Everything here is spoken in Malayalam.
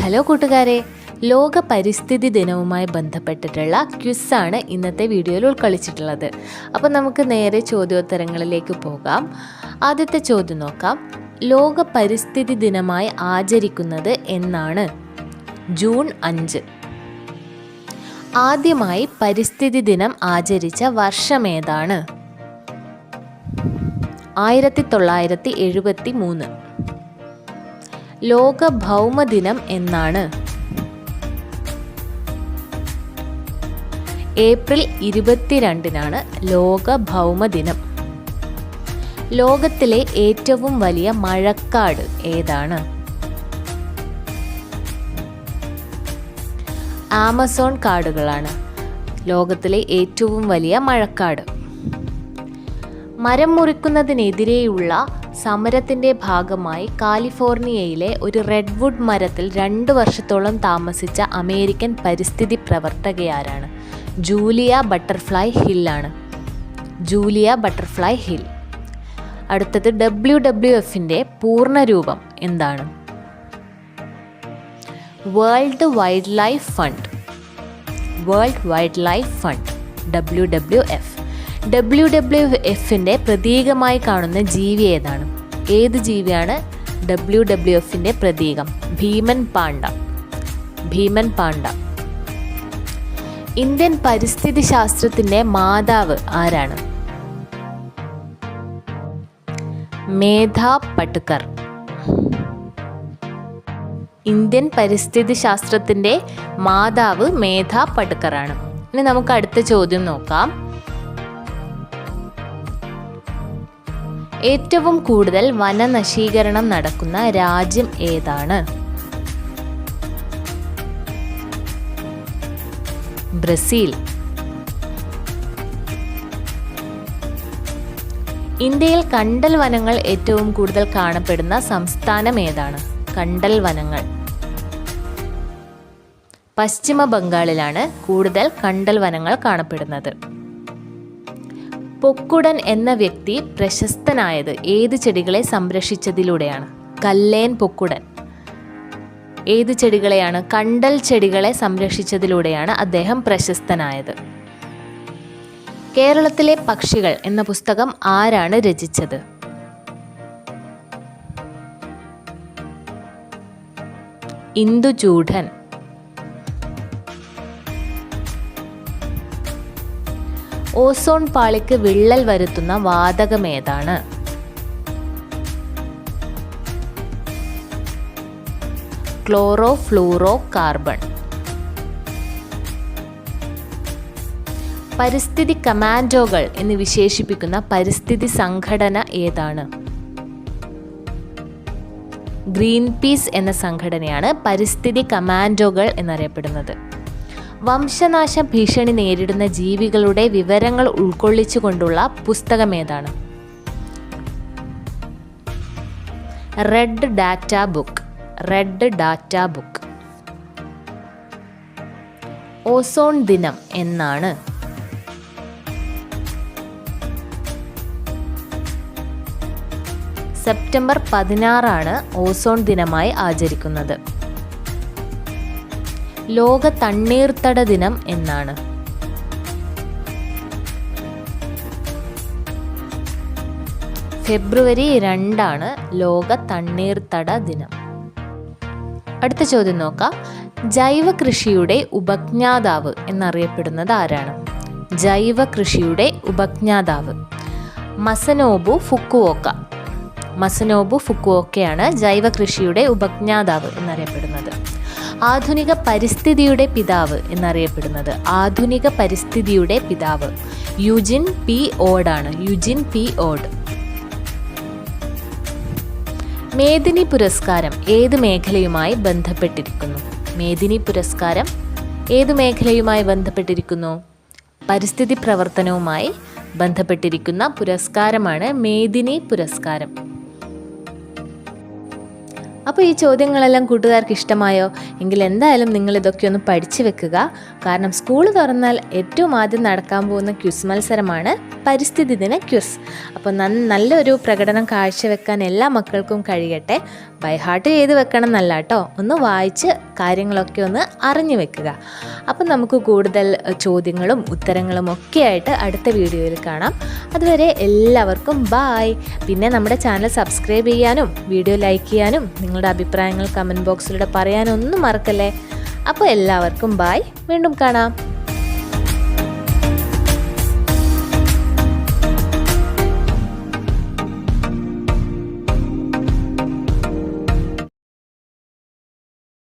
ഹലോ കൂട്ടുകാരെ. ലോക പരിസ്ഥിതി ദിനവുമായി ബന്ധപ്പെട്ടിട്ടുള്ള ക്വിസാണ് ഇന്നത്തെ വീഡിയോയിൽ ഉൾക്കൊള്ളിച്ചിട്ടുള്ളത്. അപ്പോൾ നമുക്ക് നേരെ ചോദ്യോത്തരങ്ങളിലേക്ക് പോകാം. ആദ്യത്തെ ചോദ്യം നോക്കാം. ലോക പരിസ്ഥിതി ദിനമായി ആചരിക്കുന്നത് എന്നാണ്. ജൂൺ അഞ്ച്. ആദ്യമായി പരിസ്ഥിതി ദിനം ആചരിച്ച വർഷമേതാണ് ആയിരത്തി തൊള്ളായിരത്തി എഴുപത്തി മൂന്ന്. ലോക ഭൗമദിനം എന്നാണ്. ഏപ്രിൽ ഇരുപത്തിരണ്ടിനാണ് ലോക ഭൗമദിനം ലോകത്തിലെ ഏറ്റവും വലിയ മഴക്കാട് ഏതാണ്? ആമസോൺ കാടുകളാണ് ലോകത്തിലെ ഏറ്റവും വലിയ മഴക്കാട്. മരം മുറിക്കുന്നതിനെതിരെയുള്ള സമരത്തിന്റെ ഭാഗമായി കാലിഫോർണിയയിലെ ഒരു റെഡ്വുഡ് മരത്തിൽ രണ്ട് വർഷത്തോളം താമസിച്ച അമേരിക്കൻ പരിസ്ഥിതി പ്രവർത്തകയാരാണ്. ജൂലിയ ബട്ടർഫ്ലൈ ഹില്ലാണ് ജൂലിയ ബട്ടർഫ്ലൈ ഹിൽ. അടുത്തത് ഡബ്ല്യു ഡബ്ല്യു എഫിന്റെ പൂർണരൂപം എന്താണ്? World wildlife fund. World wildlife fund W W F. W W എഫിന്റെ പ്രതീകമായി കാണുന്ന ജീവി ഏതാണ്? ഏത് ജീവിയാണ് ഡബ്ല്യു ഡബ്ല്യു എഫിന്റെ പ്രതീകം? ഭീമൻ പാണ്ഡ. ഭീമൻ പാണ്ഡ. ഇന്ത്യൻ പരിസ്ഥിതി ശാസ്ത്രത്തിന്റെ മാതാവ് ആരാണ്? മേധ പട്ടുക്കർ ഇന്ത്യൻ പരിസ്ഥിതി ശാസ്ത്രത്തിന്റെ മാതാവ് മേധ പട്ടുക്കറാണ് ഇനി നമുക്ക് അടുത്ത ചോദ്യം നോക്കാം. ഏറ്റവും കൂടുതൽ വനനശീകരണം നടക്കുന്ന രാജ്യം ഏതാണ്? ബ്രസീൽ. ഇന്ത്യയിൽ കണ്ടൽ വനങ്ങൾ ഏറ്റവും കൂടുതൽ കാണപ്പെടുന്ന സംസ്ഥാനം ഏതാണ്? കണ്ടൽ വനങ്ങൾ. പശ്ചിമ ബംഗാളിലാണ് കൂടുതൽ കണ്ടൽ വനങ്ങൾ കാണപ്പെടുന്നത്. പൊക്കുടൻ എന്ന വ്യക്തി പ്രശസ്തനായത് ഏത് ചെടികളെ സംരക്ഷിച്ചതിലൂടെയാണ്? കല്ലേൻ പൊക്കുടൻ. ഏത് ചെടികളെയാണ്? കണ്ടൽ ചെടികളെ സംരക്ഷിച്ചതിലൂടെയാണ് അദ്ദേഹം പ്രശസ്തനായത്. കേരളത്തിലെ പക്ഷികൾ എന്ന പുസ്തകം ആരാണ് രചിച്ചത്? ഇന്ദുചൂഢൻ. ഓസോൺ പാളിക്ക് വിള്ളൽ വരുത്തുന്ന വാതകമേതാണ് ക്ലോറോ ഫ്ലൂറോ കാർബൺ പരിസ്ഥിതി കമാൻഡോകൾ എന്ന് വിശേഷിപ്പിക്കുന്ന പരിസ്ഥിതി സംഘടന ഏതാണ്? ഗ്രീൻ പീസ് എന്ന സംഘടനയാണ് പരിസ്ഥിതി കമാൻഡോകൾ എന്നറിയപ്പെടുന്നത്. വംശനാശ ഭീഷണി നേരിടുന്ന ജീവികളുടെ വിവരങ്ങൾ ഉൾക്കൊള്ളിച്ചുകൊണ്ടുള്ള പുസ്തകമേതാണ് red data book red data book ozone ദിനം എന്നാണ്. സെപ്റ്റംബർ പതിനാറാണ് ഓസോൺ ദിനമായി ആചരിക്കുന്നത്. ലോക തണ്ണീർത്തട ദിനം എന്നാണ്. ഫെബ്രുവരി രണ്ടാണ് ലോക തണ്ണീർത്തട ദിനം. അടുത്ത ചോദ്യം നോക്കാം. ജൈവ കൃഷിയുടെ ഉപജ്ഞാതാവ് എന്നറിയപ്പെടുന്നത് ആരാണ്? ജൈവ കൃഷിയുടെ ഉപജ്ഞാതാവ് മസനോബു ഫുക്കുവോക്ക. മസനോബു ഫുക്കുവോക്കയാണ് ജൈവ കൃഷിയുടെ ഉപജ്ഞാതാവ് എന്നറിയപ്പെടുന്നത്. ആധുനിക പരിസ്ഥിതിയുടെ പിതാവ് എന്നറിയപ്പെടുന്നത്. ആധുനിക പരിസ്ഥിതിയുടെ പിതാവ്. യുജിൻ പി ഓഡാണ് യുജിൻ പി ഓഡ്. മേദിനി പുരസ്കാരം ഏത് മേഖലയുമായി ബന്ധപ്പെട്ടിരിക്കുന്നു? മേദിനി പുരസ്കാരം ഏത് മേഖലയുമായി ബന്ധപ്പെട്ടിരിക്കുന്നു? പരിസ്ഥിതി പ്രവർത്തനവുമായി ബന്ധപ്പെട്ടിരിക്കുന്ന പുരസ്കാരമാണ് മേദിനി പുരസ്കാരം. അപ്പോൾ ഈ ചോദ്യങ്ങളെല്ലാം കൂട്ടുകാർക്ക് ഇഷ്ടമായോ എങ്കിൽ എന്തായാലും നിങ്ങൾ ഇതൊക്കെ ഒന്ന് പഠിച്ചു വെക്കുക. കാരണം സ്കൂൾ തുറന്നാൽ ഏറ്റവും ആദ്യം നടക്കാൻ പോകുന്ന ക്വിസ് മത്സരമാണ് പരിസ്ഥിതി ദിന ക്വിസ്. അപ്പോൾ നല്ലൊരു പ്രകടനം കാഴ്ചവെക്കാൻ എല്ലാ മക്കൾക്കും കഴിയട്ടെ. ബൈ ഹാർട്ട് ചെയ്ത് വെക്കണം എന്നല്ല കേട്ടോ. ഒന്ന് വായിച്ച് കാര്യങ്ങളൊക്കെ ഒന്ന് അറിഞ്ഞു വെക്കുക. അപ്പം നമുക്ക് കൂടുതൽ ചോദ്യങ്ങളും ഉത്തരങ്ങളും ഒക്കെ ആയിട്ട് അടുത്ത വീഡിയോയിൽ കാണാം. അതുവരെ എല്ലാവർക്കും ബായ് പിന്നെ നമ്മുടെ ചാനൽ സബ്സ്ക്രൈബ് ചെയ്യാനും വീഡിയോ ലൈക്ക് ചെയ്യാനും നിങ്ങളുടെ അഭിപ്രായങ്ങൾ കമന്റ് ബോക്സിലൂടെ പറയാനൊന്നും മറക്കല്ലേ? അപ്പോൾ എല്ലാവർക്കും ബായ് വീണ്ടും കാണാം.